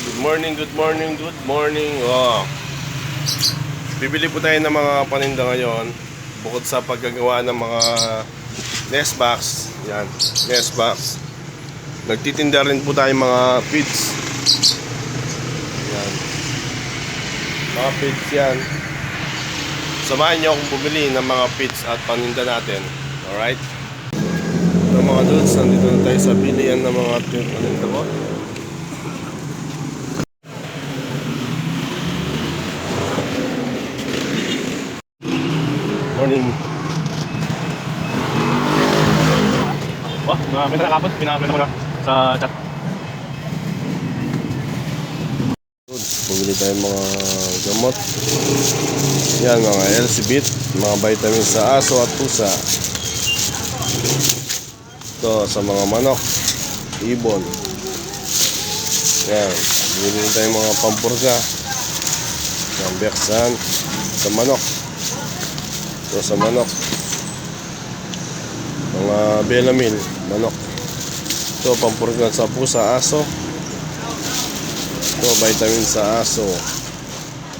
Good morning, good morning, good morning. Oh. Bibili po tayo ng mga paninda ngayon. Bukod sa paggagawa ng mga nest box. Yan, nest box. Nagtitinda rin po tayo mga feeds. Yan. Mga feeds yan. Samahan niyo akong bumili ng mga feeds at paninda natin. Alright? Ito mga dudes, nandito na tayo sa bilian ng mga paninda ko. Morning. Wah, mga may nakakapot, pinakapit ko na sa chat. Bumili tayo ng mga gamot. Yan, mga LC Bit, mga vitamin sa aso at pusa. Ito, sa mga manok, ibon. Yan, bumili tayo ng mga pampurga. Yan, beksan, sa manok. Ito sa manok. Mga belamil, manok. Ito, pampurga sa pusa, aso. Ito, vitamin sa aso.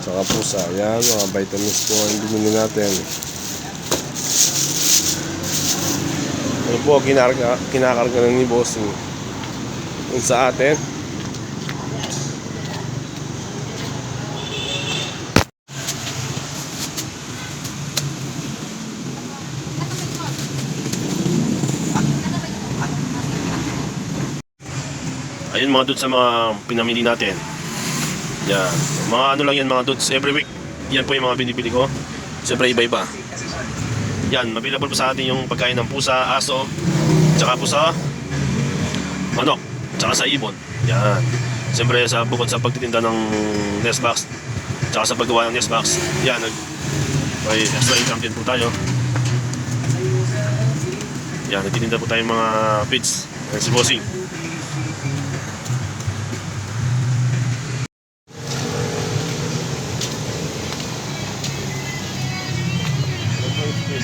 Tsaka pusa. Yan, mga vitamins po ang binili natin. Ano po, kinarga, kinakarga na ni Bossing. Yung sa atin. Ayun mga dudes sa mga pinamili natin. Yan. Mga ano lang yan mga dudes. Every week, yan po yung mga binibili ko. Siyempre iba-iba. Yan, available po sa atin yung pagkain ng pusa, aso, tsaka po sa manok, tsaka sa ibon. Yan. Siyempre sa bukod sa pagtitinda ng nest box, tsaka sa paggawa ng nest box, yan, may extra income din po tayo. Yan, nagtitinda po tayo ng mga feeds. Si Bossing.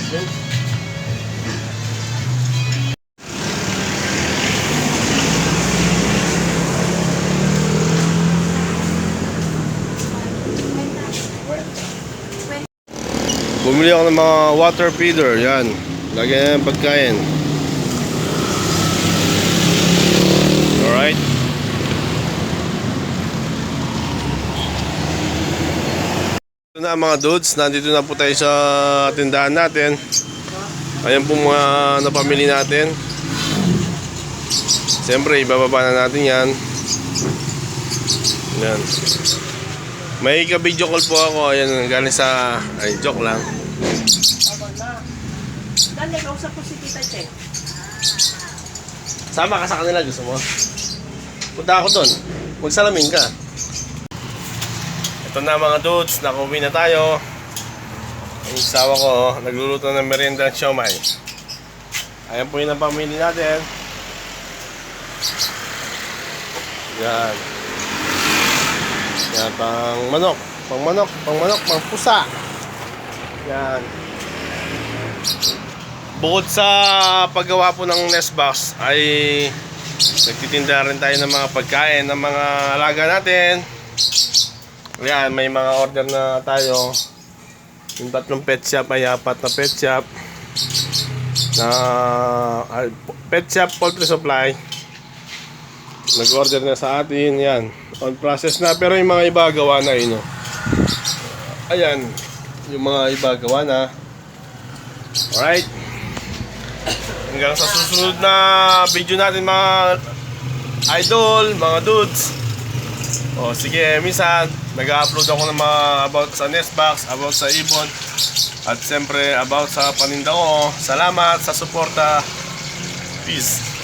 Bumili ako ng mga water feeder. Yan. Lagyan ng pagkain. Alright. Ito na mga dudes. Nandito na po tayo sa tindahan natin. Ayan po mga napamili natin. Siyempre, ibababa na natin yan. Yan. May ka-video call po ako. Ayan, galing sa... Ay, joke lang. Dali, kausap ko si Tita Che. Sama ka sa kanila, gusto mo? Punta ako doon. Magsalamin ka. Ito na mga dudes, nakuwi na tayo. Ang isawa ko, oh, nagluluto ng merienda at siomay. Ayan po yun ang pamili natin. Yan. Yan, pang manok. Pang manok, pang manok, pang pusa. Yan. Bukod sa paggawa po ng nest box ay nagtitinda rin tayo ng mga pagkain ng mga alaga natin. Yan, may mga order na tayo. Yung tatlong pet shop ay apat na pet shop. Na ah, pet shop poultry supply. Nag-order na sa atin, yan. On process na, pero yung mga iba gawa na yun. Ayan, yung mga iba gawa na. Alright. Hanggang sa susunod na video natin mga idol, mga dudes. O sige, minsan nag-upload ako ng mga about sa Nestbox, about sa Ibon, at siyempre about sa paninda ko. Salamat sa suporta. Peace.